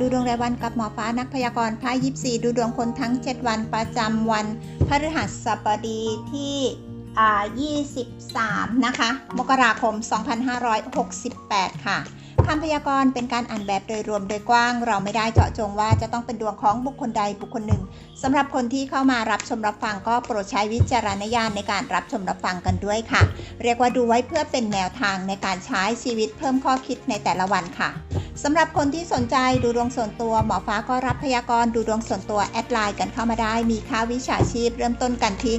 ดูดวงรายวันกับหมอฟ้านักพยากรณ์ไพ่ยิปซีดูดวงคนทั้ง 7 วันประจำวันพฤหัสบดีที่ 23 นะคะ มกราคม 2568 ค่ะ คำพยากรณ์เป็นการอ่านแบบโดยรวมโดยกว้าง เราไม่ได้เจาะจงว่าจะต้องเป็นดวงของบุคคลใดบุคคลหนึ่งสำหรับคนที่เข้ามารับชมรับฟังก็โปรดใช้วิจารณญาณในการรับชมรับฟังกันด้วยค่ะ เรียกว่าดูไว้เพื่อเป็นแนวทางในการใช้ชีวิตเพิ่มข้อคิดในแต่ละวันค่ะสำหรับคนที่สนใจดูดวงส่วนตัว หมอฟ้าก็รับพยากรณ์ดูดวงส่วนตัวแอดไลน์กันเข้ามาได้ มีค่าวิชาชีพเริ่มต้นกันที่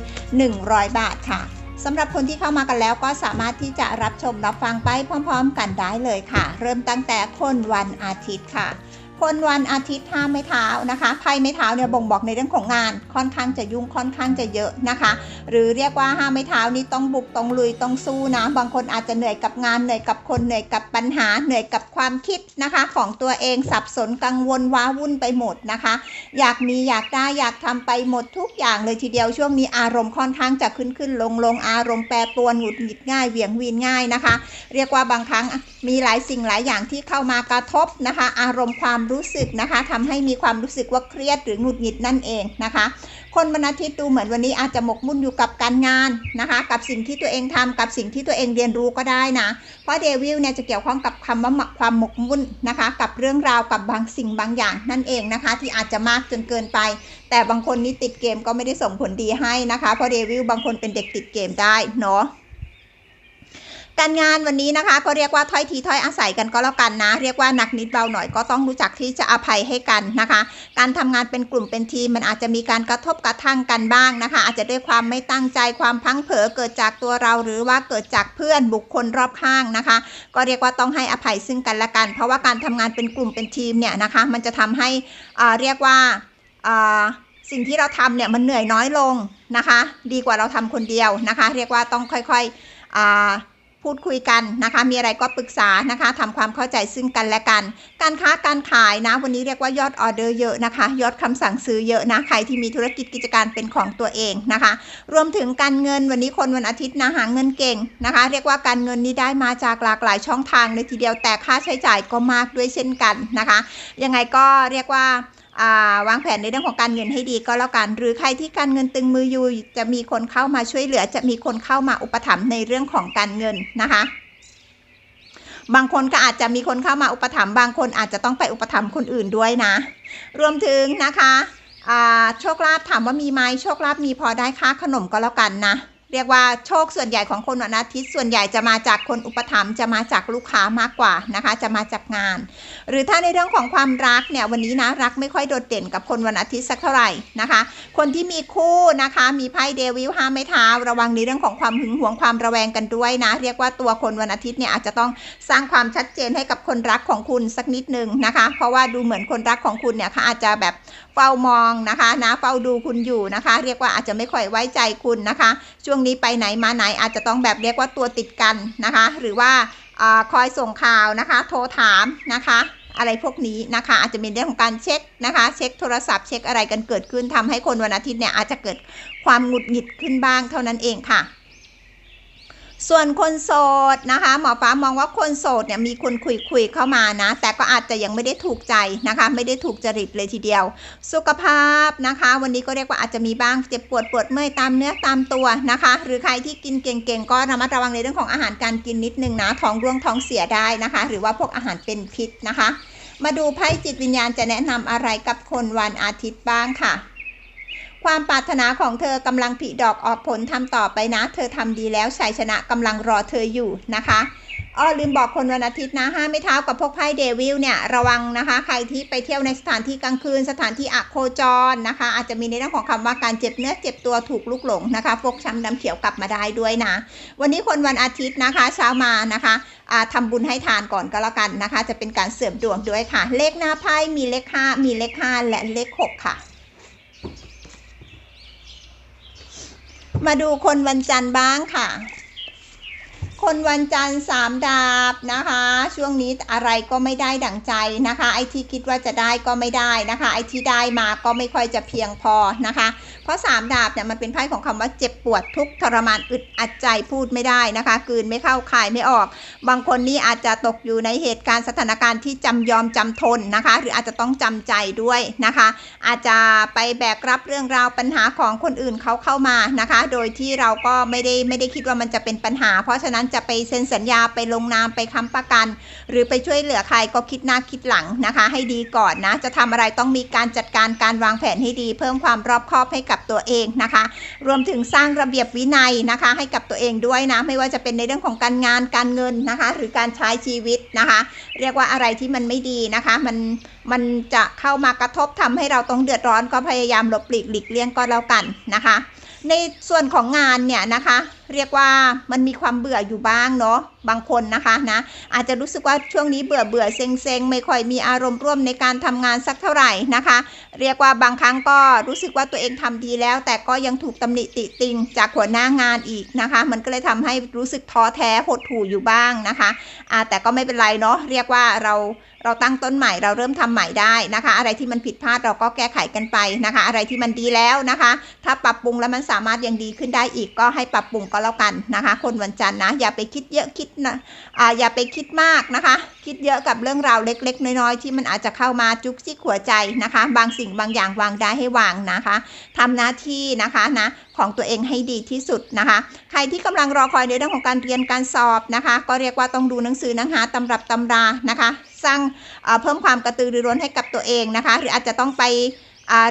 100 บาทค่ะ สำหรับคนที่เข้ามากันแล้วก็สามารถที่จะรับชมรับฟังไปพร้อม ๆ กันได้เลยค่ะ เริ่มตั้งแต่คนวันอาทิตย์ค่ะ คนวันอาทิตย์ห้าไม้เท้านะคะไพ่ไม้เท้าเนี่ยบ่งบอกในเรื่องของงาน ค่อนข้างจะยุ่งค่อนข้างจะเยอะนะคะ หรือเรียกว่าห้าไม้เท้านี่ต้องบุกต้องลุยต้องสู้นะ บางคนอาจจะเหนื่อยกับงานเหนื่อยกับคนเหนื่อยกับปัญหาเหนื่อยกับความคิดนะคะ ของตัวเองสับสนกังวลว้าวุ่นไปหมดนะคะ อยากมีอยากได้อยากทำไปหมดทุกอย่างเลยทีเดียวช่วงนี้อารมณ์ค่อนข้างจะขึ้นขึ้นลงลงอารมณ์แปรปรวนหงุดหงิดง่ายเหวี่ยงวีนง่ายนะคะ เรียกว่าบางครั้งมีหลายสิ่งหลายอย่างที่เข้ามากระทบนะคะ อารมณ์ความรู้สึกนะคะทำให้มีความรู้สึกว่าเครียดหรือหงุดหงิดนั่นเองนะคะ คนวันอาทิตย์ดูเหมือนวันนี้อาจจะหมกมุ่นอยู่กับการงานนะคะ กับสิ่งที่ตัวเองทำกับสิ่งที่ตัวเองเรียนรู้ก็ได้นะ เพราะเดวิลเนี่ยจะเกี่ยวข้องกับคำว่าความหมกมุ่นนะคะ กับเรื่องราวกับบางสิ่งบางอย่างนั่นเองนะคะ ที่อาจจะมากจนเกินไป แต่บางคนนี่ติดเกมก็ไม่ได้ส่งผลดีให้นะคะเพราะเดวิลบางคนเป็นเด็กติดเกมได้เนาะ การงานวันนี้นะคะก็เรียกว่าถ้อยทีถ้อยอาศัยกันก็แล้วกันนะ เรียกว่าหนักนิดเบาหน่อยก็ต้องรู้จักที่จะอภัยให้กันนะคะ การทำงานเป็นกลุ่มเป็นทีมมันอาจจะมีการกระทบกระทั่งกันบ้างนะคะ อาจจะด้วยความไม่ตั้งใจความพังเผลอเกิดจากตัวเรา หรือว่าเกิดจากเพื่อนบุคคลรอบข้างนะคะ ก็เรียกว่าต้องให้อภัยซึ่งกันและกัน เพราะว่าการทำงานเป็นกลุ่มเป็นทีมเนี่ยนะคะ มันจะทำให้เรียกว่าสิ่งที่เราทำเนี่ยมันเหนื่อยน้อยลงนะคะ ดีกว่าเราทำคนเดียวนะคะ เรียกว่าต้องค่อยๆอ่า พูดคุยกันนะคะ มีอะไรก็ปรึกษานะคะทำความเข้าใจซึ่งกันและกัน การค้าการขายนะ วันนี้เรียกว่ายอดออเดอร์เยอะนะคะ ยอดคำสั่งซื้อเยอะนะ ใครที่มีธุรกิจกิจการเป็นของตัวเองนะคะ รวมถึงการเงินวันนี้คนวันอาทิตย์นะหาเงินเก่งนะคะ เรียกว่าการเงินนี้ได้มาจากหลากหลายช่องทางเลยทีเดียวแต่ค่าใช้จ่ายก็มากด้วยเช่นกันนะคะ ยังไงก็เรียกว่า วางแผนในเรื่องของการเงินให้ดีก็แล้วกัน หรือใครที่การเงินตึงมืออยู่จะมีคนเข้ามาช่วยเหลือ จะมีคนเข้ามาอุปถัมภ์ในเรื่องของการเงินนะคะ บางคนก็อาจจะมีคนเข้ามาอุปถัมภ์บางคนอาจจะต้องไปอุปถัมภ์คนอื่นด้วยนะ รวมถึงนะคะโชคลาภถามว่ามีไหมโชคลาภมีพอได้ค่าขนมก็แล้วกันนะ เรียกว่าโชคส่วนใหญ่ของคนวันอาทิตย์ส่วนใหญ่จะมาจากคนอุปถัมภ์จะมาจากลูกค้ามากกว่านะคะ จะมาจากงาน หรือถ้าในเรื่องของความรักเนี่ยวันนี้นะรักไม่ค่อยโดดเด่นกับคนวันอาทิตย์สักเท่าไหร่นะคะ คนที่มีคู่นะคะมีไพ่เดวิลห้าไม้เท้าระวังในเรื่องของความหึงหวงความระแวงกันด้วยนะ เรียกว่าตัวคนวันอาทิตย์เนี่ยอาจจะต้องสร้างความชัดเจนให้กับคนรักของคุณสักนิดนึงนะคะ เพราะว่าดูเหมือนคนรักของคุณเนี่ยเขาอาจจะแบบเฝ้ามองนะคะนะเฝ้าดูคุณอยู่นะคะ เรียกว่าอาจจะไม่ค่อยไว้ใจคุณนะคะช่วงนี้ไปไหนมาไหนอาจจะต้องแบบเรียกว่าตัวติดกันนะคะ หรือว่าอคอยส่งข่าวนะคะ โทรถามนะคะอะไรพวกนี้นะคะ อาจจะมีเรื่องของการเช็คนะคะ เช็คโทรศัพท์เช็คอะไรกันเกิดขึ้นทำให้คนวันอาทิตย์เนี่ยอาจจะเกิดความหงุดหงิดขึ้นบ้างเท่านั้นเองค่ะ ส่วนคนโสดนะคะ หมอฟ้ามองว่าคนโสดเนี่ยมีคนคุยคุยเข้ามานะ แต่ก็อาจจะยังไม่ได้ถูกใจนะคะ ไม่ได้ถูกจริตเลยทีเดียว สุขภาพนะคะ วันนี้ก็เรียกว่าอาจจะมีบ้างเจ็บปวดปวดเมื่อยตามเนื้อตามตัวนะคะ หรือใครที่กินเก่งๆก็ระมัดระวังในเรื่องของอาหารการกินนิดนึงนะท้องร่วงท้องเสียได้นะคะ หรือว่าพวกอาหารเป็นพิษนะคะ มาดูไพ่จิตวิญญาณจะแนะนำอะไรกับคนวันอาทิตย์บ้างค่ะ ความปรารถนาของเธอกำลังผลิดอกออกผลทำต่อไปนะ เธอทำดีแล้วชัยชนะกำลังรอเธออยู่นะคะอ้อลืมบอกคนวันอาทิตย์นะห้ามไม่เท้ากับพวกไพ่เดวิลเนี่ยระวังนะคะ ใครที่ไปเที่ยวในสถานที่กลางคืน สถานที่อักโคจรนะคะ อาจจะมีในเรื่องของคำว่าการเจ็บเนื้อเจ็บตัวถูกลุกหลงนะคะฟกช้ำดำเขียวกลับมาได้ด้วยนะ วันนี้คนวันอาทิตย์นะคะเช้ามานะคะทำบุญให้ทานก่อนก็แล้วกันนะคะ จะเป็นการเสริมดวงด้วยค่ะ เลขหน้าไพ่มีเลขห้ามีเลขห้าและเลขหกค่ะ มาดูคนวันจันทร์บ้างค่ะ คนวันจันทร์สามดาบนะคะ ช่วงนี้อะไรก็ไม่ได้ดั่งใจนะคะ ไอที่คิดว่าจะได้ก็ไม่ได้นะคะ ไอที่ได้มาก็ไม่ค่อยจะเพียงพอนะคะ ราะสามดาบเนี่ยมันเป็นไพ่ของคำว่าเจ็บปวดทุกทรมานอึดอัดใจพูดไม่ได้นะคะกลืนไม่เข้าคายไม่ออก บางคนนี่อาจจะตกอยู่ในเหตุการณ์สถานการณ์ที่จำยอมจำทนนะคะ หรืออาจจะต้องจำใจด้วยนะคะ อาจจะไปแบกรับเรื่องราวปัญหาของคนอื่นเขาเข้ามานะคะ โดยที่เราก็ไม่ได้ไม่ได้คิดว่ามันจะเป็นปัญหา เพราะฉะนั้นจะไปเซ็นสัญญาไปลงนามไปค้ำประกัน หรือไปช่วยเหลือใครก็คิดหน้าคิดหลังนะคะ ให้ดีก่อนนะจะทำอะไรต้องมีการจัดการการวางแผนให้ดี เพิ่มความรอบคอบให้กับตัวเองนะคะ รวมถึงสร้างระเบียบวินัยนะคะ ให้กับตัวเองด้วยนะ ไม่ว่าจะเป็นในเรื่องของการงานการเงินนะคะ หรือการใช้ชีวิตนะคะ เรียกว่าอะไรที่มันไม่ดีนะคะ มันมันจะเข้ามากระทบทำให้เราต้องเดือดร้อนก็พยายามหลบหลีกหลีกเลี่ยงก็แล้วกันนะคะ ในส่วนของงานเนี่ยนะคะ เรียกว่ามันมีความเบื่ออยู่บ้างเนาะบางคนนะคะนะอาจจะรู้สึกว่าช่วงนี้เบื่อเบื่อเซ็งเซ็งไม่ค่อยมีอารมณ์ร่วมในการทำงานสักเท่าไหร่นะคะ เรียกว่าบางครั้งก็รู้สึกว่าตัวเองทำดีแล้ว แต่ก็ยังถูกตำหนิติติงจากหัวหน้างานอีกนะคะ มันก็เลยทำให้รู้สึกท้อแท้หดหู่อยู่บ้างนะคะอ่าแต่ก็ไม่เป็นไรเนาะเรียกว่าเราเราตั้งต้นใหม่เราเริ่มทำใหม่ได้นะคะ อะไรที่มันผิดพลาดเราก็แก้ไขกันไปนะคะ อะไรที่มันดีแล้วนะคะ ถ้าปรับปรุงแล้วมันสามารถยังดีขึ้นได้อีกก็ให้ปรับปรุงก็แล้วกันนะคะ คนวันจันทร์นะอย่าไปคิดเยอะคิดนะอ่าอย่าไปคิดมากนะคะ คิดเยอะกับเรื่องราวเล็ก ๆ น้อยๆที่มันอาจจะเข้ามาจุกจิกหัวใจนะคะ บางสิ่งบางอย่างวางได้ให้วางนะคะทำหน้าที่นะคะนะของตัวเองให้ดีที่สุดนะคะ ใครที่กำลังรอคอยในเรื่องของการเรียนการสอบนะคะ ก็เรียกว่าต้องดูหนังสือหนังหาตำรับตำรานะคะ สร้างเพิ่มความกระตือรือร้นให้กับตัวเองนะคะ หรืออาจจะต้องไป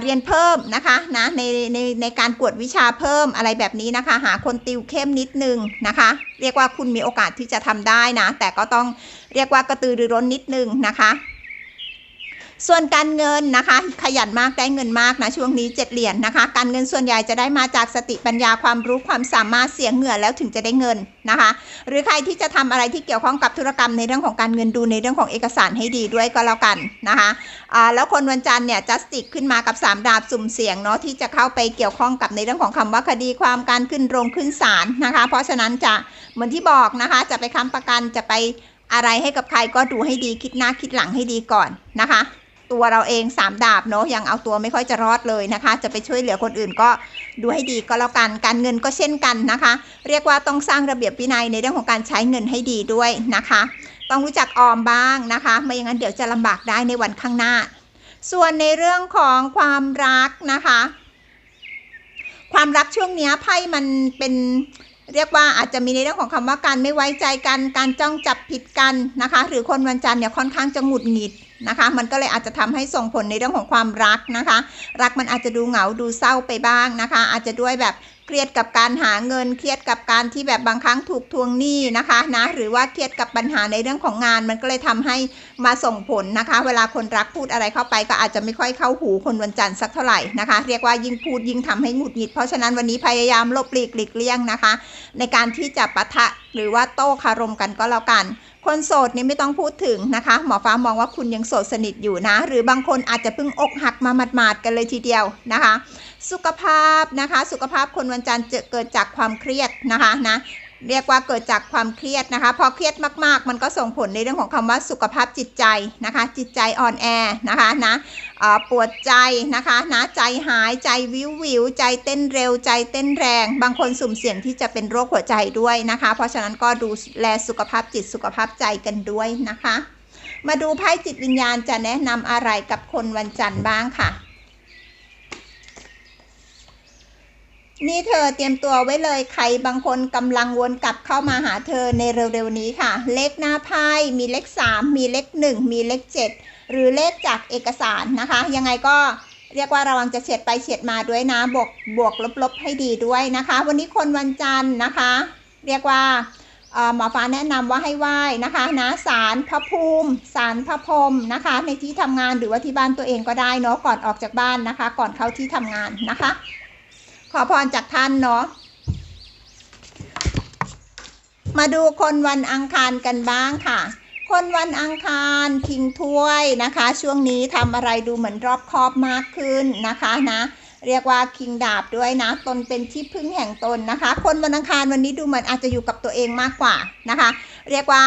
เรียนเพิ่มนะคะนะในในในการกวดวิชาเพิ่มอะไรแบบนี้นะคะ หาคนติวเข้มนิดนึงนะคะ เรียกว่าคุณมีโอกาสที่จะทำได้นะ แต่ก็ต้องเรียกว่ากระตือรือร้นนิดนึงนะคะ ส่วนการเงินนะคะ ขยันมากได้เงินมากนะช่วงนี้เจ็ดเหรียญนะคะ การเงินส่วนใหญ่จะได้มาจากสติปัญญาความรู้ความสามารถเสียงเหงื่อแล้วถึงจะได้เงินนะคะ หรือใครที่จะทำอะไรที่เกี่ยวข้องกับธุรกรรมในเรื่องของการเงินดูในเรื่องของเอกสารให้ดีด้วยก็แล้วกันนะคะอ่าแล้วคนวันจันทร์เนี่ยจัสติกขึ้นมากับ 3 ดาบสุ่มเสียงเนาะที่จะเข้าไปเกี่ยวข้องกับในเรื่องของคำว่าคดีความการขึ้นโรงขึ้นศาลนะคะ เพราะฉะนั้นจะเหมือนที่บอกนะคะ จะไปค้ำประกันจะไปอะไรให้กับใครก็ดูให้ดีคิดหน้าคิดหลังให้ดีก่อนนะคะ ตัวเราเองสามดาบเนาะยังเอาตัวไม่ค่อยจะรอดเลยนะคะ จะไปช่วยเหลือคนอื่นก็ดูให้ดีก็แล้วกันการเงินก็เช่นกันนะคะ เรียกว่าต้องสร้างระเบียบวินัยในเรื่องของการใช้เงินให้ดีด้วยนะคะ ต้องรู้จักออมบ้างนะคะ ไม่อย่างนั้นเดี๋ยวจะลำบากได้ในวันข้างหน้า ส่วนในเรื่องของความรักนะคะ ความรักช่วงนี้ไพ่มันเป็นเรียกว่าอาจจะมีในเรื่องของคำว่าการไม่ไว้ใจกัน การจ้องจับผิดกันนะคะ หรือคนวันจันทร์เนี่ยค่อนข้างจะหงุดหงิด นะคะ มันก็เลยอาจจะทำให้ส่งผลในเรื่องของความรักนะคะ รักมันอาจจะดูเหงาดูเศร้าไปบ้างนะคะ อาจจะด้วยแบบเครียดกับการหาเงินเครียดกับการที่แบบบางครั้งถูกทวงหนี้นะคะนะหรือว่าเครียดกับปัญหาในเรื่องของงาน มันก็เลยทำให้มาส่งผลนะคะ เวลาคนรักพูดอะไรเข้าไป ก็อาจจะไม่ค่อยเข้าหูคนวันจันทร์สักเท่าไหร่นะคะ เรียกว่ายิ่งพูดยิ่งทำให้หงุดหงิด เพราะฉะนั้นวันนี้พยายามลบหลีกหลีกเลี่ยงนะคะ ในการที่จะปะทะ หรือว่าโต้คารมกันก็แล้วกัน คนโสดนี่ไม่ต้องพูดถึงนะคะ หมอฟ้ามองว่าคุณยังโสดสนิทอยู่นะ หรือบางคนอาจจะเพิ่งอกหักมาหมาดๆกันเลยทีเดียวนะคะ สุขภาพนะคะ สุขภาพคนวันจันทร์จะเกิดจากความเครียดนะคะนะ เรียกว่าเกิดจากความเครียดนะคะ พอเครียดมากๆ มันก็ส่งผลในเรื่องของคำว่าสุขภาพจิตใจนะคะ จิตใจอ่อนแอนะคะนะปวดใจนะคะนะใจหายใจวิววิวใจเต้นเร็วใจเต้นแรง บางคนสุ่มเสี่ยงที่จะเป็นโรคหัวใจด้วยนะคะ เพราะฉะนั้นก็ดูแลสุขภาพจิตสุขภาพใจกันด้วยนะคะ มาดูไพ่จิตวิญญาณจะแนะนำอะไรกับคนวันจันทร์บ้างค่ะ นี่เธอเตรียมตัวไว้เลยใครบางคนกำลังวนกลับเข้ามาหาเธอในเร็วๆนี้ค่ะ เลขหน้าไพ่มีเลข 3 มีเลข 1 มีเลข 7 หรือเลขจากเอกสารนะคะ ยังไงก็เรียกว่าระวังจะเฉียดไปเฉียดมาด้วยนะ บวกบวกลบๆให้ดีด้วยนะคะ วันนี้คนวันจันทร์นะคะ เรียกว่าหมอฟ้าแนะนำว่าให้ไหว้นะคะนะศาลพระภูมิศาลพระพรหมนะคะ ในที่ทำงานหรือว่าที่บ้านตัวเองก็ได้เนาะก่อนออกจากบ้านนะคะ ก่อนเข้าที่ทำงานนะคะ ขอพรจากท่านเนาะมาดูคนวันอังคารกันบ้างค่ะ คนวันอังคารคิงถ้วยนะคะ ช่วงนี้ทำอะไรดูเหมือนรอบคอบมากขึ้นนะคะนะเรียกว่าคิงดาบด้วยนะ ตนเป็นที่พึ่งแห่งตนนะคะ คนวันอังคารวันนี้ดูเหมือนอาจจะอยู่กับตัวเองมากกว่านะคะ เรียกว่า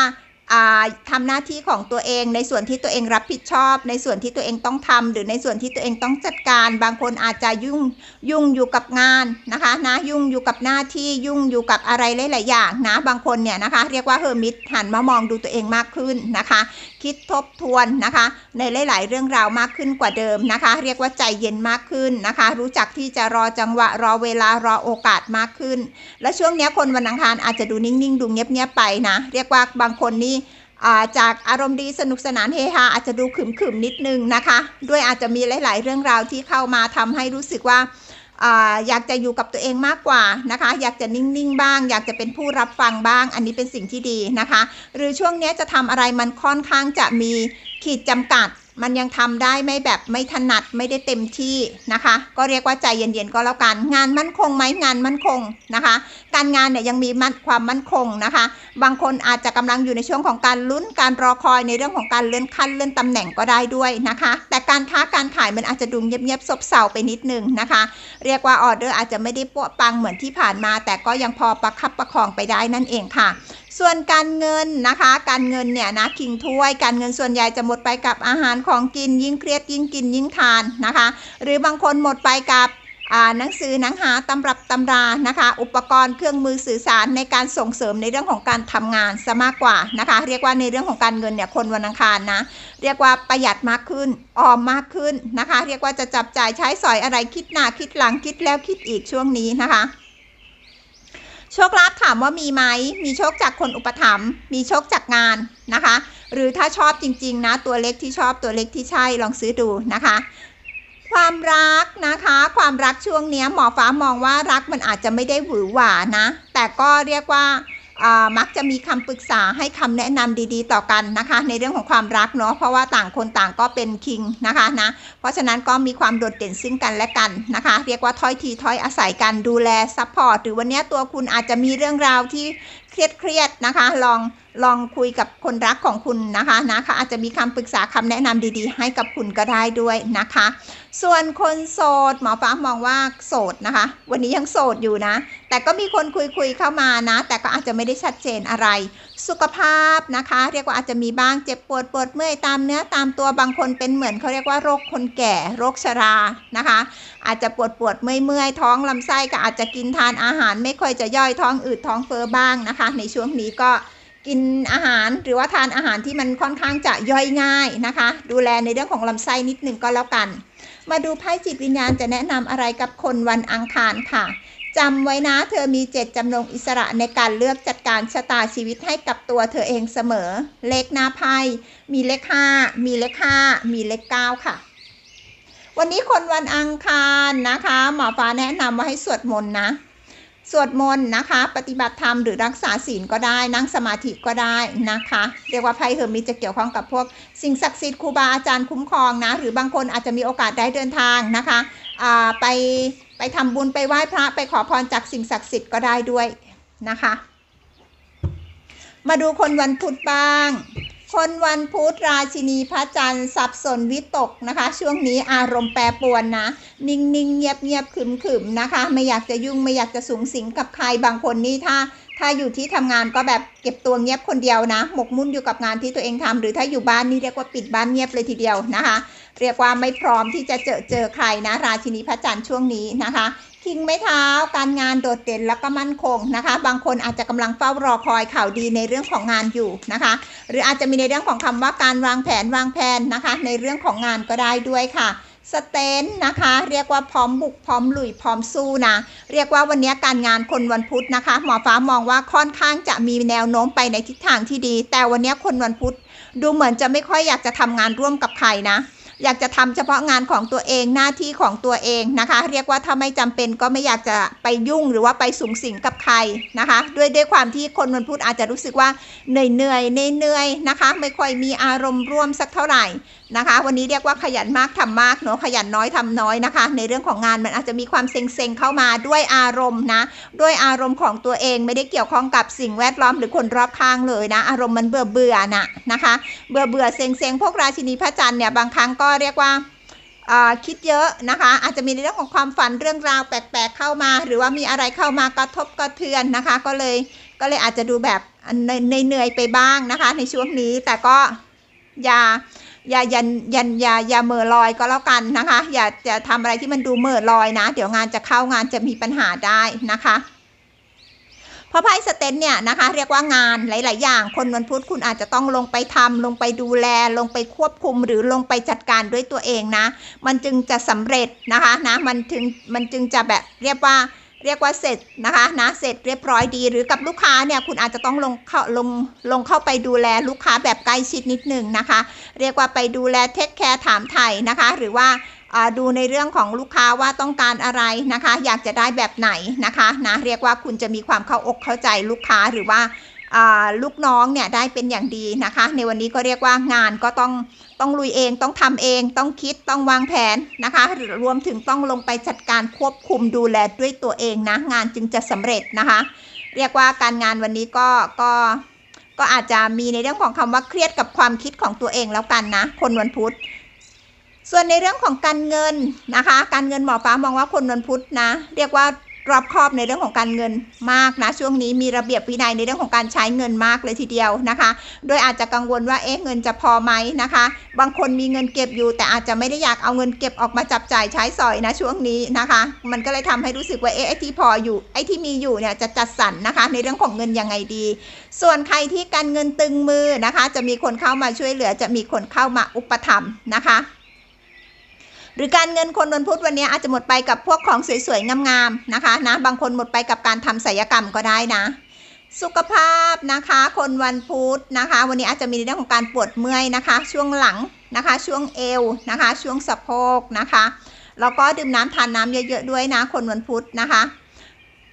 อ่าทำหน้าที่ของตัวเอง ในส่วนที่ตัวเองรับผิดชอบ ในส่วนที่ตัวเองต้องทำหรือในส่วนที่ตัวเองต้องจัดการ บางคนอาจจะยุ่งยุ่งอยู่กับงานนะคะนะยุ่งอยู่กับหน้าที่ยุ่งอยู่กับอะไรหลายๆอย่างนะบางคนเนี่ยนะคะเรียกว่าเฮอร์มิตหันมามองดูตัวเองมากขึ้นนะคะ คิดทบทวนนะคะ ในหลาย ๆ เรื่องราวมากขึ้นกว่าเดิมนะคะ เรียกว่าใจเย็นมากขึ้นนะคะ รู้จักที่จะรอจังหวะรอเวลารอโอกาสมากขึ้น และช่วงนี้คนวันอังคารอาจจะดูนิ่ง ๆ ดูเงียบ ๆ ไปนะ เรียกว่าบางคนนี่าจากอารมณ์ดีสนุกสนานเฮฮาอาจจะดูขึมๆนิดนึงนะคะ ด้วยอาจจะมีหลาย ๆ เรื่องราวที่เข้ามาทำให้รู้สึกว่า อยากจะอยู่กับตัวเองมากกว่านะคะ อยากจะนิ่งๆบ้าง อยากจะเป็นผู้รับฟังบ้าง อันนี้เป็นสิ่งที่ดีนะคะ หรือช่วงนี้จะทำอะไรมันค่อนข้างจะมีขีดจำกัด มันยังทำได้ไม่แบบไม่ถนัดไม่ได้เต็มที่นะคะ ก็เรียกว่าใจเย็นๆก็แล้วกัน งานมั่นคงไหมงานมั่นคงนะคะ การงานเนี่ยยังมีมั่นความมั่นคงนะคะ บางคนอาจจะกำลังอยู่ในช่วงของการลุ้นการรอคอยในเรื่องของการเลื่อนขั้นเลื่อนตำแหน่งก็ได้ด้วยนะคะ แต่การค้าการขายมันอาจจะดูเงียบๆซบเซาไปนิดนึงนะคะ เรียกว่าออเดอร์อาจจะไม่ได้ปวปังเหมือนที่ผ่านมา แต่ก็ยังพอประคับประคองไปได้นั่นเองค่ะ ส่วนการเงินนะคะ การเงินเนี่ยนะคิงถ้วย การเงินส่วนใหญ่จะหมดไปกับอาหารของกินยิ่งเครียดยิ่งกินยิ่งทานนะคะ หรือบางคนหมดไปกับอ่าหนังสือหนังหาตำรับตำรานะคะ อุปกรณ์เครื่องมือสื่อสารในการส่งเสริมในเรื่องของการทำงานซะมากกว่านะคะ เรียกว่าในเรื่องของการเงินเนี่ยคนวันอังคารนะเรียกว่าประหยัดมากขึ้นออมมากขึ้นนะคะ เรียกว่าจะจับจ่ายใช้สอยอะไรคิดหน้าคิดหลังคิดแล้วคิดอีกช่วงนี้นะคะ โชคลาภถามว่ามีไหมมีโชคจากคนอุปถัมภ์มีโชคจากงานนะคะ หรือถ้าชอบจริงๆนะตัวเล็กที่ชอบตัวเล็กที่ใช่ลองซื้อดูนะคะความรักนะคะ ความรักช่วงนี้หมอฟ้ามองว่ารักมันอาจจะไม่ได้หวือหวานะ แต่ก็เรียกว่า มักจะมีคำปรึกษาให้คำแนะนำดีๆ ต่อกันนะคะ ในเรื่องของความรักเนาะเพราะว่าต่างคนต่างก็เป็นคิงนะคะนะเพราะฉะนั้นก็มีความโดดเด่นซึ่งกันและกันนะคะ เรียกว่าถ้อยทีถ้อยอาศัยกันดูแลซัพพอร์ตหรือวันนี้ตัวคุณอาจจะมีเรื่องราวที่เครียดเครียดๆนะคะ ลอง ลองคุยกับคนรักของคุณนะคะนะคะอาจจะมีคำปรึกษาคำแนะนำดีๆ ให้กับคุณก็ได้ด้วยนะคะ ส่วนคนโสดหมอฟ้ามองว่าโสดนะคะ วันนี้ยังโสดอยู่นะ แต่ก็มีคนคุยคุยๆเข้ามานะ แต่ก็อาจจะไม่ได้ชัดเจนอะไร สุขภาพนะคะ เรียกว่าอาจจะมีบ้างเจ็บปวดปวดเมื่อยตามเนื้อตามตัวบางคนเป็นเหมือนเขาเรียกว่าโรคคนแก่โรคชรานะคะ อาจจะปวดปวดเมื่อยเมื่อยท้องลำไส้ก็อาจจะกินทานอาหาร ไม่ค่อยจะย่อยท้องอืดท้องเฟ้อบ้างนะคะ ในช่วงนี้ก็ กินอาหารหรือว่าทานอาหารที่มันค่อนข้างจะย่อยง่ายนะคะ ดูแลในเรื่องของลำไส้นิดหนึ่งก็แล้วกัน มาดูไพ่จิตวิญญาณจะแนะนำอะไรกับคนวันอังคารค่ะจำไว้นะเธอมีเจตจำนงอิสระในการเลือกจัดการชะตาชีวิตให้กับตัวเธอเองเสมอ เลขหน้าไพ่มีเลขห้ามีเลขห้ามีเลขเก้าค่ะ วันนี้คนวันอังคารนะคะ หมอฟ้าแนะนำว่าให้สวดมนต์นะ สวดมนต์นะคะ ปฏิบัติธรรมหรือรักษาศีลก็ได้ นั่งสมาธิก็ได้นะคะ เรียกว่าไพ่เฮอร์มิตจะเกี่ยวข้องกับพวก สิ่งศักดิ์สิทธิ์ครูบาอาจารย์คุ้มครองนะ หรือบางคนอาจจะมีโอกาสได้เดินทางนะคะไปไปทำบุญไปไหว้พระไปขอพรจากสิ่งศักดิ์สิทธิ์ก็ได้ด้วยนะคะ มาดูคนวันพุธบ้าง คนวันพุธราชินีพระจันทร์สับสนวิตกนะคะ ช่วงนี้อารมณ์แปรปรวนนะ นิ่งๆเงียบเงียบๆขึมขึมๆนะคะ ไม่อยากจะยุ่งไม่อยากจะสูงสิงกับใครบางคนนี่ถ้าถ้าอยู่ที่ทำงานก็แบบเก็บตัวเงียบคนเดียวนะ หมกมุ่นอยู่กับงานที่ตัวเองทำหรือถ้าอยู่บ้านนี่เรียกว่าปิดบ้านเงียบเลยทีเดียวนะคะ เรียกว่าไม่พร้อมที่จะเจอเจอใครนะ ราชินีพระจันทร์ช่วงนี้นะคะ คิงไม้เท้าการงานโดดเด่นแล้วก็มั่นคงนะคะ บางคนอาจจะกำลังเฝ้ารอคอยข่าวดีในเรื่องของงานอยู่นะคะ หรืออาจจะมีในเรื่องของคำว่าการวางแผนวางแผนนะคะ ในเรื่องของงานก็ได้ด้วยค่ะสเตนนะคะ เรียกว่าพร้อมบุกพร้อมลุยพร้อมสู้นะเรียกว่าวันนี้การงานคนวันพุธนะคะ หมอฟ้ามองว่าค่อนข้างจะมีแนวโน้มไปในทิศทางที่ดี แต่วันนี้คนวันพุธดูเหมือนจะไม่ค่อยอยากจะทำงานร่วมกับใครนะ อยากจะทำเฉพาะงานของตัวเองหน้าที่ของตัวเองนะคะ เรียกว่าถ้าไม่จำเป็นก็ไม่อยากจะไปยุ่งหรือว่าไปสูงสิงกับใครนะคะ ด้วยด้วยความที่คนมันพูดอาจจะรู้สึกว่าเหนื่อยเหนื่อยเหนื่อยนะคะ ไม่ค่อยมีอารมณ์ร่วมสักเท่าไหร่ นะคะ วันนี้เรียกว่าขยันมากทำมากเนาะขยันน้อยทำน้อยนะคะ ในเรื่องของงานมันอาจจะมีความเซ็งๆเข้ามาด้วยอารมณ์นะ ด้วยอารมณ์ของตัวเองไม่ได้เกี่ยวข้องกับสิ่งแวดล้อมหรือคนรอบข้างเลยนะ อารมณ์มันเบื่อเบื่อนะนะคะ เบื่อเบื่อเซ็งเซ็งๆพวกราชินีพระจันทร์เนี่ยบางครั้งก็เรียกว่าคิดเยอะนะคะ อาจจะมีในเรื่องของความฝันเรื่องราวแปลกๆเข้ามา หรือว่ามีอะไรเข้ามากระทบกระเทือนนะคะ ก็เลยก็เลยอาจจะดูแบบในเหนื่อยไปบ้างนะคะ ในช่วงนี้แต่ก็อย่า อย่ายันยันอย่าอย่าเหม่อลอยก็แล้วกันนะคะ อย่าจะทำอะไรที่มันดูเหม่อลอยนะ เดี๋ยวงานจะเข้างานจะมีปัญหาได้นะคะเพราะไพ่สเตนเนี่ยนะคะเรียกว่างานหลาย ๆ อย่าง คนวันพุธคุณอาจจะต้องลงไปทำลงไปดูแลลงไปควบคุมหรือลงไปจัดการด้วยตัวเองนะ มันจึงจะสำเร็จนะคะนะมันถึงมันจึงจะแบบเรียกว่า เรียกว่าเสร็จนะคะนะเสร็จเรียบร้อยดี หรือกับลูกค้าเนี่ยคุณอาจจะต้องลงเข้าลงลงเข้าไปดูแลลูกค้าแบบใกล้ชิดนิดหนึ่งนะคะ เรียกว่าไปดูแลเทคแคร์ถามไถ่นะคะ หรือว่าดูในเรื่องของลูกค้าว่าต้องการอะไรนะคะ อยากจะได้แบบไหนนะคะนะเรียกว่าคุณจะมีความเข้าอกเข้าใจลูกค้าหรือว่า ลูกน้องเนี่ยได้เป็นอย่างดีนะคะ ในวันนี้ก็เรียกว่างานก็ต้องต้องลุยเองต้องทำเองต้องคิดต้องวางแผนนะคะรวมถึงต้องลงไปจัดการควบคุมดูแลด้วยตัวเองนะงานจึงจะสำเร็จนะคะ เรียกว่าการงานวันนี้ก็ก็ก็อาจจะมีในเรื่องของคำว่าเครียดกับความคิดของตัวเองแล้วกันนะ คนวันพุธส่วนในเรื่องของการเงินนะคะ การเงินหมอฟ้ามองว่าคนวันพุธนะ เรียกว่า รอบคอบในเรื่องของการเงินมากนะช่วงนี้มีระเบียบวินัยในเรื่องของการใช้เงินมากเลยทีเดียวนะคะ โดยอาจจะกังวลว่าเอ๊ะเงินจะพอไหมนะคะ บางคนมีเงินเก็บอยู่ แต่อาจจะไม่ได้อยากเอาเงินเก็บออกมาจับจ่ายใช้สอยนะช่วงนี้นะคะ มันก็เลยทำให้รู้สึกว่าเอ๊ะไอ้ที่พออยู่ไอ้ที่มีอยู่เนี่ยจะจัดสรรนนะคะ ในเรื่องของเงินยังไงดี ส่วนใครที่การเงินตึงมือนะคะ จะมีคนเข้ามาช่วยเหลือ จะมีคนเข้ามาอุปถัมภ์นะคะ หรือการเงินคนวันพุธวันนี้อาจจะหมดไปกับพวกของสวยๆงามๆนะคะนะบางคนหมดไปกับการทำศัลยกรรมก็ได้นะ สุขภาพนะคะ คนวันพุธนะคะ วันนี้อาจจะมีเรื่องของการปวดเมื่อยนะคะ ช่วงหลังนะคะ ช่วงเอวนะคะ ช่วงสะโพกนะคะแล้วก็ดื่มน้ำทานน้ำเยอะๆด้วยนะ คนวันพุธนะคะ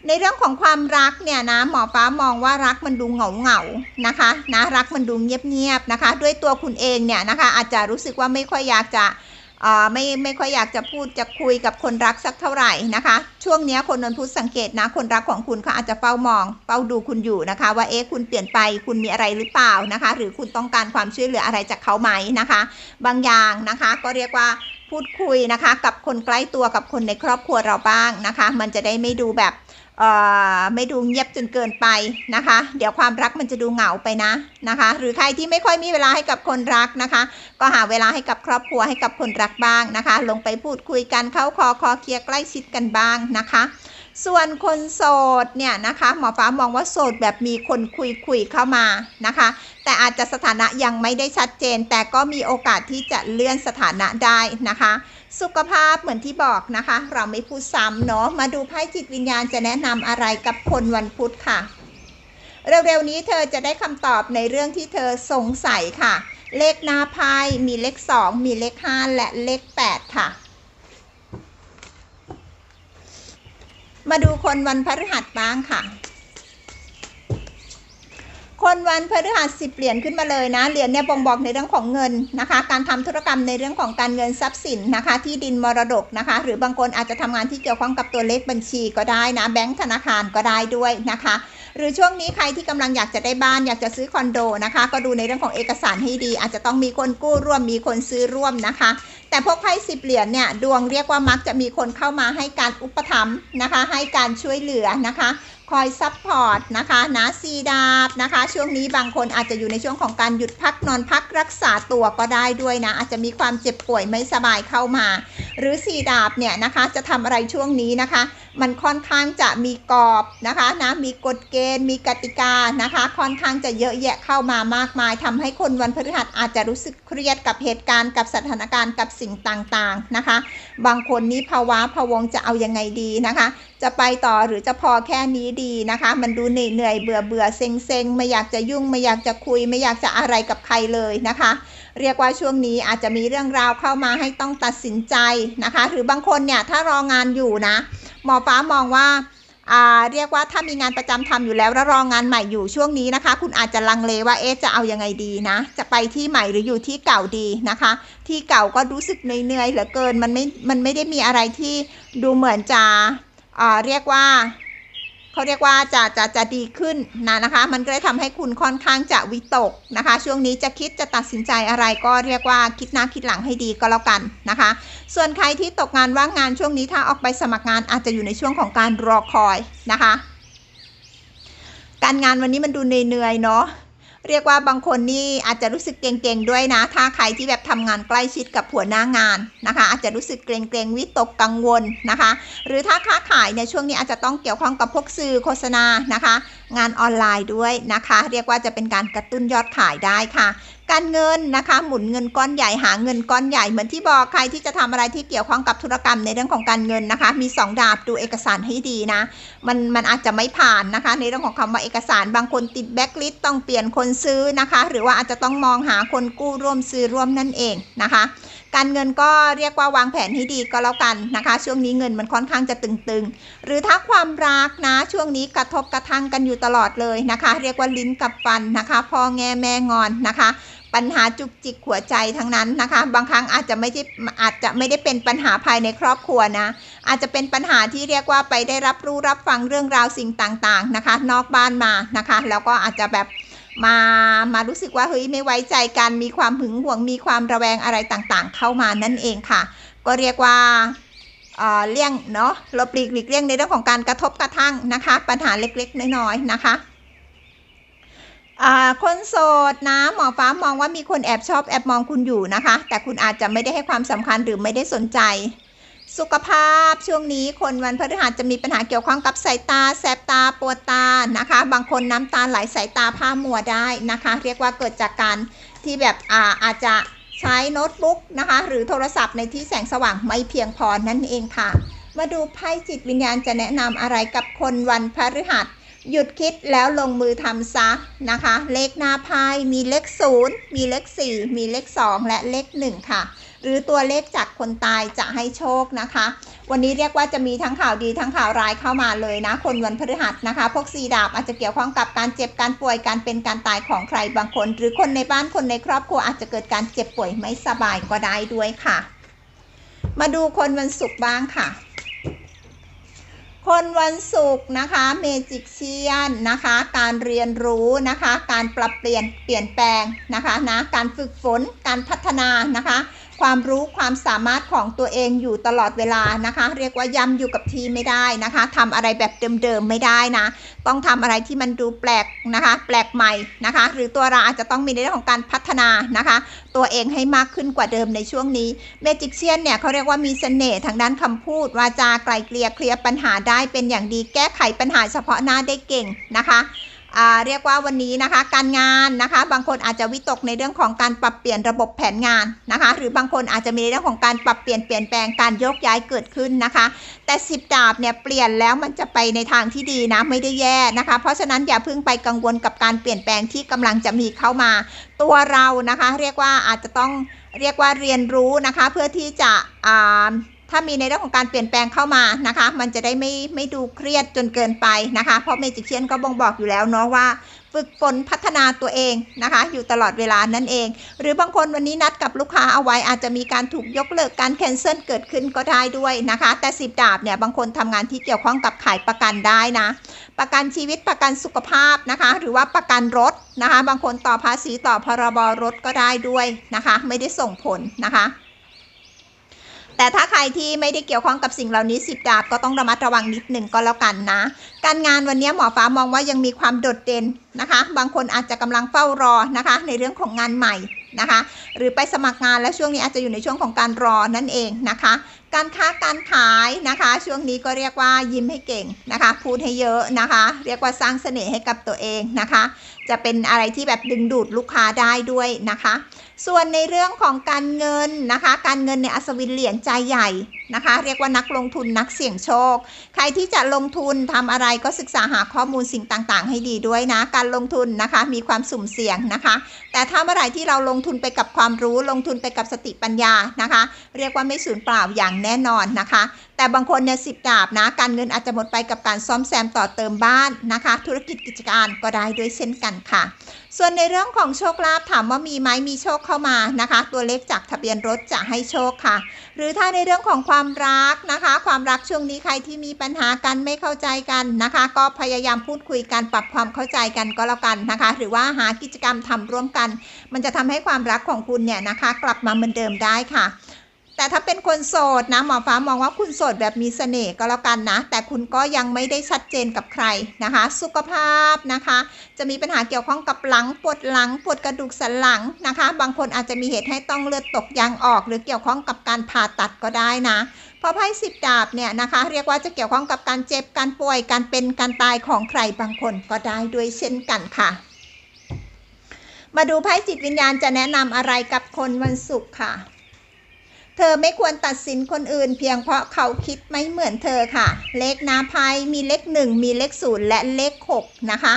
ในเรื่องของความรักเนี่ยนะหมอฟ้ามองว่ารักมันดูเหงาเหงานะคะนะรักมันดูเงียบๆนะคะ ด้วยตัวคุณเองเนี่ยนะคะอาจจะรู้สึกว่าไม่ค่อยอยากจะ ไม่ไม่ค่อยอยากจะพูดจะคุยกับคนรักสักเท่าไหร่นะคะ ช่วงนี้คนนนพุธสังเกตนะ คนรักของคุณเขาอาจจะเฝ้ามอง เฝ้าดูคุณอยู่นะคะ ว่าเอ๊ะคุณเปลี่ยนไปคุณมีอะไรหรือเปล่านะคะ หรือคุณต้องการความช่วยเหลืออะไรจากเขาไหมนะคะ บางอย่างนะคะก็เรียกว่าพูดคุยนะคะ กับคนใกล้ตัวกับคนในครอบครัวเราบ้างนะคะ มันจะได้ไม่ดูแบบ ไม่ดูเงียบจนเกินไปนะคะ เดี๋ยวความรักมันจะดูเหงาไปนะนะคะ หรือใครที่ไม่ค่อยมีเวลาให้กับคนรักนะคะ ก็หาเวลาให้กับครอบครัวให้กับคนรักบ้างนะคะ ลงไปพูดคุยกันเข้าคอคอเคลียร์ใกล้ชิดกันบ้างนะคะ ส่วนคนโสดเนี่ยนะคะหมอฟ้ามองว่าโสดแบบมีคนคุยคุยเข้ามานะคะ แต่อาจจะสถานะยังไม่ได้ชัดเจน แต่ก็มีโอกาสที่จะเลื่อนสถานะได้นะคะ สุขภาพเหมือนที่บอกนะคะ เราไม่พูดซ้ำเนาะมาดูไพ่จิตวิญญาณจะแนะนำอะไรกับคนวันพุธค่ะ เร็วๆนี้เธอจะได้คำตอบในเรื่องที่เธอสงสัยค่ะ เลขหน้าไพ่มีเลข 2 มีเลข 5 และเลข 8 ค่ะ มาดูคนวันพฤหัสบ้างค่ะ คนวันพฤหัสสิบเหรียญขึ้นมาเลยนะ เหรียญเนี่ยบ่งบอกในเรื่องของเงินนะคะ การทำธุรกรรมในเรื่องของการเงินทรัพย์สินนะคะ ที่ดินมรดกนะคะ หรือบางคนอาจจะทำงานที่เกี่ยวข้องกับตัวเลขบัญชีก็ได้นะ แบงก์ธนาคารก็ได้ด้วยนะคะ หรือช่วงนี้ใครที่กำลังอยากจะได้บ้านอยากจะซื้อคอนโดนะคะ ก็ดูในเรื่องของเอกสารให้ดี อาจจะต้องมีคนกู้ร่วมมีคนซื้อร่วมนะคะ แต่พวกไพ่สิบเหรียญเนี่ยดวงเรียกว่ามักจะมีคนเข้ามาให้การอุปถัมภ์นะคะ ให้การช่วยเหลือนะคะ คอยซับพอร์ตนะคะนะซีดาบนะคะ ช่วงนี้บางคนอาจจะอยู่ในช่วงของการหยุดพักนอนพักรักษาตัวก็ได้ด้วยนะ อาจจะมีความเจ็บป่วยไม่สบายเข้ามา หรือซีดาบเนี่ยนะคะจะทำอะไรช่วงนี้นะคะ มันค่อนข้างจะมีกรอบนะคะนะมีกฎเกณฑ์ มีกติกานะคะ ค่อนข้างจะเยอะแยะเข้ามามากมายทำให้คนวันพฤหัสอาจจะรู้สึกเครียดกับเหตุการณ์กับสถานการณ์กับสิ่งต่างๆนะคะ บางคนนี้ภาวะพะวงจะเอายังไงดีนะคะ จะไปต่อหรือจะพอแค่นี้ดีนะคะ มันดูเหนื่อยเบื่อเบื่อเซ็งเซ็งไม่อยากจะยุ่งไม่อยากจะคุย ไม่อยากจะอะไรกับใครเลยนะคะ เรียกว่าช่วงนี้อาจจะมีเรื่องราวเข้ามาให้ต้องตัดสินใจนะคะ หรือบางคนเนี่ยถ้ารองานอยู่นะ หมอฟ้ามองว่าเรียกว่าถ้ามีงานประจำทำอยู่แล้วแล้วรองานใหม่อยู่ช่วงนี้นะคะ คุณอาจจะลังเลว่าเอ๊ะจะเอายังไงดีนะ จะไปที่ใหม่หรืออยู่ที่เก่าดีนะคะ ที่เก่าก็รู้สึกเหนื่อยเหลือเกินมันไม่มันไม่ได้มีอะไรที่ดูเหมือนจะเรียกว่า เขาเรียกว่าจะจะจะดีขึ้นนะนะคะ มันก็เลยทำให้คุณค่อนข้างจะวิตกนะคะ ช่วงนี้จะคิดจะตัดสินใจอะไรก็เรียกว่าคิดหน้าคิดหลังให้ดีก็แล้วกันนะคะ ส่วนใครที่ตกงานว่างงานช่วงนี้ถ้าออกไปสมัครงานอาจจะอยู่ในช่วงของการรอคอยนะคะ การงานวันนี้มันดูเหนื่อยๆเนาะ เรียกว่าบางคนนี่อาจจะรู้สึกเกรงๆด้วยนะ ถ้าใครที่แบบทำงานใกล้ชิดกับหัวหน้างานนะคะ อาจจะรู้สึกเกรงๆวิตกกังวลนะคะ หรือถ้าค้าขายในช่วงนี้อาจจะต้องเกี่ยวข้องกับพวกสื่อโฆษณานะคะงานออนไลน์ด้วยนะคะ เรียกว่าจะเป็นการกระตุ้นยอดขายได้ค่ะ การเงินนะคะ หมุนเงินก้อนใหญ่หาเงินก้อนใหญ่เหมือนที่บอกใครที่จะทำอะไรที่เกี่ยวข้องกับธุรกรรมในเรื่องของการเงินนะคะ มี 2 ดาบดูเอกสารให้ดีนะ มันมันอาจจะไม่ผ่านนะคะ ในเรื่องของคำว่าเอกสารบางคนติดแบ็กลิสต์ต้องเปลี่ยนคนซื้อนะคะ หรือว่าอาจจะต้องมองหาคนกู้ร่วมซื้อร่วมนั่นเองนะคะ การเงินก็เรียกว่าวางแผนให้ดีก็แล้วกันนะคะ ช่วงนี้เงินมันค่อนข้างจะตึงๆ หรือถ้าความรักนะช่วงนี้กระทบกระทั่งกันอยู่ตลอดเลยนะคะ เรียกว่าลิ้นกับฟันนะคะพ่อแง่แม่งอนนะคะปัญหาจุกจิกหัวใจทั้งนั้นนะคะ บางครั้งอาจจะไม่ใช่อาจจะไม่ได้เป็นปัญหาภายในครอบครัวนะ อาจจะเป็นปัญหาที่เรียกว่าไปได้รับรู้รับฟังเรื่องราวสิ่งต่างๆนะคะ นอกบ้านมานะคะ แล้วก็อาจจะแบบ มามารู้สึกว่าเฮ้ยไม่ไว้ใจกันมีความหึงหวงมีความระแวงอะไรต่างๆ เข้ามานั่นเองค่ะ ก็เรียกว่าเอ่อเลี่ยงเนาะหลบหลีกหลีกเลี่ยงในเรื่องของการกระทบกระทั่งนะคะ ปัญหาเล็กๆ น้อยๆนะคะคนโสดนะหมอฟ้ามองว่ามีคนแอบชอบแอบมองคุณอยู่นะคะ แต่คุณอาจจะไม่ได้ให้ความสำคัญหรือไม่ได้สนใจ สุขภาพช่วงนี้คนวันพฤหัสจะมีปัญหาเกี่ยวข้องกับสายตา แสบตาปวดตานะคะ บางคนน้ำตาไหลสายตาผ้ามัวได้นะคะ เรียกว่าเกิดจากการที่แบบอาอาจจะใช้โน้ตบุ๊กนะคะ หรือโทรศัพท์ในที่แสงสว่างไม่เพียงพอนั่นเองค่ะ มาดูไพ่จิตวิญญาณจะแนะนำอะไรกับคนวันพฤหัส หยุดคิดแล้วลงมือทำซะนะคะ เลขหน้าไพ่มีเลข 0 มีเลข 4 มีเลข 2 และเลข 1 ค่ะ หรือตัวเลขจากคนตายจะให้โชคนะคะ วันนี้เรียกว่าจะมีทั้งข่าวดีทั้งข่าวร้ายเข้ามาเลยนะ คนวันพฤหัสนะคะ พวกสีดาบอาจจะเกี่ยวข้องกับการเจ็บการป่วยการเป็นการตายของใครบางคน หรือคนในบ้านคนในครอบครัวอาจจะเกิดการเจ็บป่วยไม่สบายก็ได้ด้วยค่ะ มาดูคนวันศุกร์บ้างค่ะ คนวันศุกร์นะคะเมจิกเชียนนะคะ การเรียนรู้นะคะ การปรับเปลี่ยนเปลี่ยนแปลงนะคะนะการฝึกฝนการพัฒนานะคะ ความรู้ความสามารถของตัวเองอยู่ตลอดเวลานะคะ เรียกว่าย้ำอยู่กับทีไม่ได้นะคะทำอะไรแบบเดิมๆไม่ได้นะ ต้องทำอะไรที่มันดูแปลกนะคะ แปลกใหม่นะคะ หรือตัวเราอาจจะต้องมีในเรื่องของการพัฒนานะคะ ตัวเองให้มากขึ้นกว่าเดิมในช่วงนี้เมจิกเชียนเนี่ยเขาเรียกว่ามีเสน่ห์ทางด้านคำพูดวาจาไกลเกลี่ยเคลียร์ปัญหาได้เป็นอย่างดีแก้ไขปัญหาเฉพาะหน้าได้เก่งนะคะ เรียกว่าวันนี้นะคะการงานนะคะ บางคนอาจจะวิตกในเรื่องของการปรับเปลี่ยนระบบแผนงานนะคะ หรือบางคนอาจจะมีในเรื่องของการปรับเปลี่ยนเปลี่ยนแปลงการโยกย้ายเกิดขึ้นนะคะ แต่สิบดาบเนี่ยเปลี่ยนแล้วมันจะไปในทางที่ดีนะไม่ได้แย่นะคะ เพราะฉะนั้นอย่าเพิ่งไปกังวลกับการเปลี่ยนแปลงที่กำลังจะมีเข้ามา ตัวเรานะคะ เรียกว่าอาจจะต้องเรียกว่าเรียนรู้นะคะ เพื่อที่จะอ่า ถ้ามีในเรื่องของการเปลี่ยนแปลงเข้ามานะคะ มันจะได้ไม่ไม่ดูเครียดจนเกินไปนะคะ เพราะเมจิกเชียนก็บ่งบอกอยู่แล้วเนาะว่า ฝึกฝนพัฒนาตัวเองนะคะ อยู่ตลอดเวลานั่นเอง หรือบางคนวันนี้นัดกับลูกค้าเอาไว้อาจจะมีการถูกยกเลิกการแคนเซิลเกิดขึ้นก็ได้ด้วยนะคะ แต่สิบดาบเนี่ยบางคนทำงานที่เกี่ยวข้องกับขายประกันได้นะ ประกันชีวิตประกันสุขภาพนะคะ หรือว่าประกันรถนะคะ บางคนต่อภาษีต่อพรบรถก็ได้ด้วยนะคะ ไม่ได้ส่งผลนะคะ แต่ถ้าใครที่ไม่ได้เกี่ยวข้องกับสิ่งเหล่านี้สิบดาบก็ต้องระมัดระวังนิดหนึ่งก็แล้วกันนะ การงานวันนี้หมอฟ้ามองว่ายังมีความโดดเด่นนะคะ บางคนอาจจะกำลังเฝ้ารอนะคะ ในเรื่องของงานใหม่นะคะ หรือไปสมัครงานและช่วงนี้อาจจะอยู่ในช่วงของการรอนั่นเองนะคะ การค้าการขายนะคะ ช่วงนี้ก็เรียกว่ายิ้มให้เก่งนะคะ พูดให้เยอะนะคะ เรียกว่าสร้างเสน่ห์ให้กับตัวเองนะคะ จะเป็นอะไรที่แบบดึงดูดลูกค้าได้ด้วยนะคะ ส่วนในเรื่องของการเงินนะคะ การเงินในอัศวินเหรียญใจใหญ่ นะคะ เรียกว่านักลงทุนนักเสี่ยงโชค ใครที่จะลงทุนทำอะไรก็ศึกษาหาข้อมูลสิ่งต่างๆ ให้ดีด้วยนะ การลงทุนนะคะมีความสุ่มเสี่ยงนะคะ แต่ถ้าเมื่อไหร่ที่เราลงทุนไปกับความรู้ลงทุนไปกับสติปัญญานะคะ เรียกว่าไม่สูญเปล่าอย่างแน่นอนนะคะ แต่บางคนเนี่ยสิบดาบนะ การเงินอาจจะหมดไปกับการซ่อมแซมต่อเติมบ้านนะคะ ธุรกิจกิจการก็ได้ด้วยเช่นกันค่ะ ส่วนในเรื่องของโชคลาภถามว่ามีไหมมีโชคเข้ามานะคะ ตัวเลขจากทะเบียนรถจะให้โชคค่ะ หรือถ้าในเรื่องของความความรักนะคะ ความรักช่วงนี้ใครที่มีปัญหากันไม่เข้าใจกันนะคะ ก็พยายามพูดคุยกันปรับความเข้าใจกันก็แล้วกันนะคะ หรือว่าหากิจกรรมทำร่วมกัน มันจะทำให้ความรักของคุณเนี่ยนะคะ กลับมาเหมือนเดิมได้ค่ะ แต่ถ้าเป็นคนโสดนะหมอฟ้ามองว่าคุณโสดแบบมีเสน่ห์ก็แล้วกันนะ แต่คุณก็ยังไม่ได้ชัดเจนกับใครนะคะ สุขภาพนะคะ จะมีปัญหาเกี่ยวข้องกับหลังปวดหลังปวดกระดูกสันหลังนะคะ บางคนอาจจะมีเหตุให้ต้องเลือดตกยางออก หรือเกี่ยวข้องกับการผ่าตัดก็ได้นะเพราะไพ่สิบดาบเนี่ยนะคะ เรียกว่าจะเกี่ยวข้องกับการเจ็บการป่วยการเป็นการตายของใครบางคนก็ได้ด้วยเช่นกันค่ะ มาดูไพ่จิตวิญญาณจะแนะนำอะไรกับคนวันศุกร์ค่ะ เธอไม่ควรตัดสินคนอื่น เพียงเพราะเขาคิดไม่เหมือนเธอค่ะ เลขนาไพ่มีเลขหนึ่งมีเลขศูนย์และเลขหกนะคะ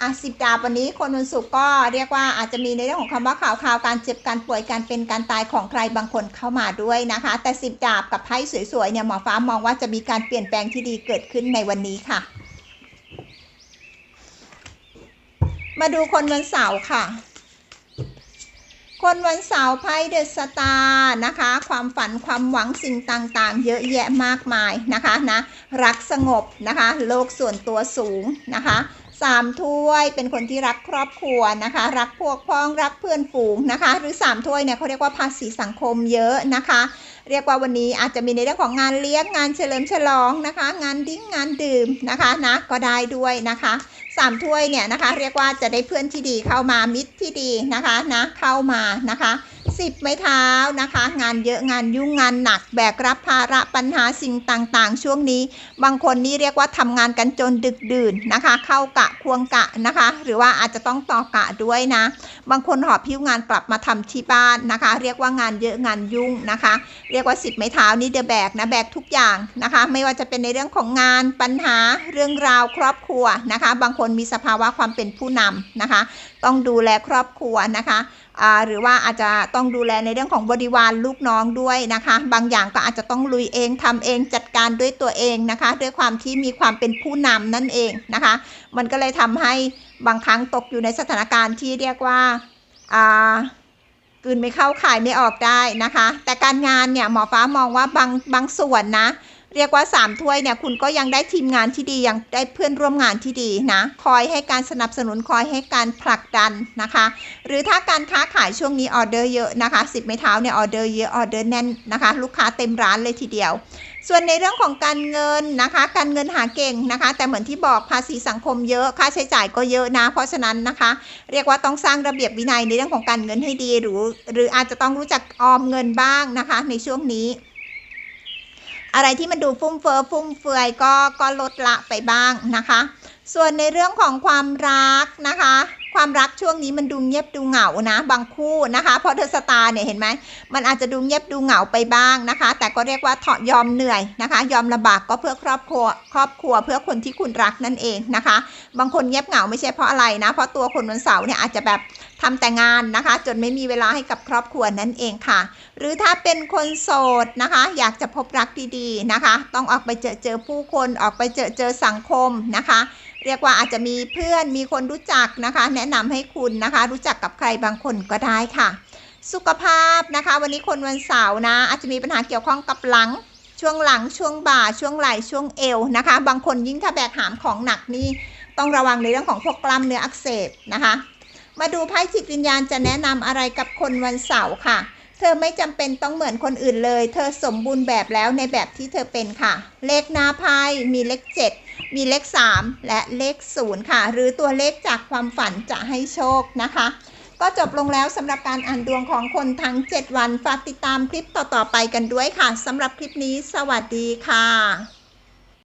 อะสิบดาบวันนี้คนวันศุกร์ก็เรียกว่าอาจจะมีในเรื่องของคำว่าข่าวข่าวการเจ็บการป่วยการเป็นการตายของใครบางคนเข้ามาด้วยนะคะ แต่สิบดาบกับไพ่สวยๆเนี่ยหมอฟ้ามองว่าจะมีการเปลี่ยนแปลงที่ดีเกิดขึ้นในวันนี้ค่ะ มาดูคนวันเสาร์ค่ะ คนวันเสาร์ไพ่เดอะสตาร์นะคะ ความฝันความหวังสิ่งต่างๆ เยอะแยะมากมายนะคะนะรักสงบนะคะ โลกส่วนตัวสูงนะคะสามถ้วยเป็นคนที่รักครอบครัวนะคะ รักพวกพ้องรักเพื่อนฝูงนะคะ หรือสามถ้วยเนี่ยเขาเรียกว่าภาษีสังคมเยอะนะคะ เรียกว่าวันนี้อาจจะมีในเรื่องของงานเลี้ยงงานเฉลิมฉลองนะคะ งานดิ้งงานดื่มนะคะนะก็ได้ด้วยนะคะสามถ้วยเนี่ยนะคะ เรียกว่าจะได้เพื่อนที่ดีเข้ามามิตรที่ดีนะคะนะเข้ามานะคะ สิบไม้เท้านะคะ งานเยอะงานยุ่งงานหนัก แบกรับภาระปัญหาสิ่งต่างๆ ช่วงนี้ บางคนนี่เรียกว่าทำงานกันจนดึกดื่นนะคะ เข้ากะควงกะนะคะ หรือว่าอาจจะต้องต่อกะด้วยนะ บางคนหอบพิ้วงานกลับมาทำที่บ้านนะคะ เรียกว่างานเยอะงานยุ่งนะคะ เรียกว่าสิบไม้เท้านี่เดอะแบกนะแบกทุกอย่างนะคะ ไม่ว่าจะเป็นในเรื่องของงานปัญหาเรื่องราวครอบครัวนะคะ บางคนมีสภาวะความเป็นผู้นำนะคะ ต้องดูแลครอบครัวนะคะ หรือว่าอาจจะต้องดูแลในเรื่องของบริวารลูกน้องด้วยนะคะ บางอย่างก็อาจจะต้องลุยเองทำเองจัดการด้วยตัวเองนะคะ ด้วยความที่มีความเป็นผู้นำนั่นเองนะคะ มันก็เลยทำให้บางครั้งตกอยู่ในสถานการณ์ที่เรียกว่าอ่ากืนไม่เข้าขายไม่ออกได้นะคะ แต่การงานเนี่ยหมอฟ้ามองว่าบางบางส่วนนะ เรียกว่า3ถ้วยเนี่ยคุณก็ยังได้ทีมงานที่ดียังได้เพื่อนร่วมงานที่ดีนะคอยให้การสนับสนุนคอยให้การผลักดันนะคะ หรือถ้าการค้าขายช่วงนี้ออเดอร์เยอะนะคะสิบไม้เท้าเนี่ยออเดอร์เยอะออเดอร์แน่นนะคะ ลูกค้าเต็มร้านเลยทีเดียว ส่วนในเรื่องของการเงินนะคะ การเงินหาเก่งนะคะ แต่เหมือนที่บอกภาษีสังคมเยอะค่าใช้จ่ายก็เยอะนะ เพราะฉะนั้นนะคะ เรียกว่าต้องสร้างระเบียบวินัยในเรื่องของการเงินให้ดีหรือ หรืออาจจะต้องรู้จักออมเงินบ้างนะคะ ในช่วงนี้ อะไรที่มันดูฟุ่มเฟือยฟุ่มเฟือยก็ก็ลดละไปบ้างนะคะ ส่วนในเรื่องของความรักนะคะ ความรักช่วงนี้มันดูเงียบดูเหงานะ บางคู่นะคะ เพราะเดอสตาร์เนี่ยเห็นไหมมันอาจจะดูเงียบดูเหงาไปบ้างนะคะ แต่ก็เรียกว่าถอยอมเหนื่อยนะคะ ยอมลำบากก็เพื่อครอบครัวครอบครัวเพื่อคนที่คุณรักนั่นเองนะคะ บางคนเงียบเหงาไม่ใช่เพราะอะไรนะ เพราะตัวคนวันเสาร์เนี่ยอาจจะแบบทำแต่งานนะคะ จนไม่มีเวลาให้กับครอบครัวนั่นเองค่ะ หรือถ้าเป็นคนโสดนะคะ อยากจะพบรักดีๆนะคะ ต้องออกไปเจอเจอผู้คนออกไปเจอเจอสังคมนะคะ เรียกว่าอาจจะมีเพื่อนมีคนรู้จักนะคะ แนะนำให้คุณนะคะ รู้จักกับใครบางคนก็ได้ค่ะ สุขภาพนะคะ วันนี้คนวันเสาร์นะ อาจจะมีปัญหาเกี่ยวข้องกับหลังช่วงหลังช่วงบ่าช่วงไหล่ช่วงเอวนะคะ บางคนยิ่งถ้าแบกหามของหนักนี่ต้องระวังในเรื่องของพวกกล้ามเนื้ออักเสบนะคะ มาดูไพ่จิตวิญญาณจะแนะนำอะไรกับคนวันเสาร์ค่ะ เธอไม่จำเป็นต้องเหมือนคนอื่นเลย เธอสมบูรณ์แบบแล้วในแบบที่เธอเป็นค่ะ เลขหน้าไพ่มีเลข7 มีเลข 3 และเลข 0 ค่ะ หรือตัวเลขจากความฝันจะให้โชคนะคะ ก็จบลงแล้วสำหรับการอ่านดวงของคนทั้ง 7 วัน ฝากติดตามคลิปต่อ ๆ ไปกันด้วยค่ะสำหรับคลิปนี้ สวัสดีค่ะ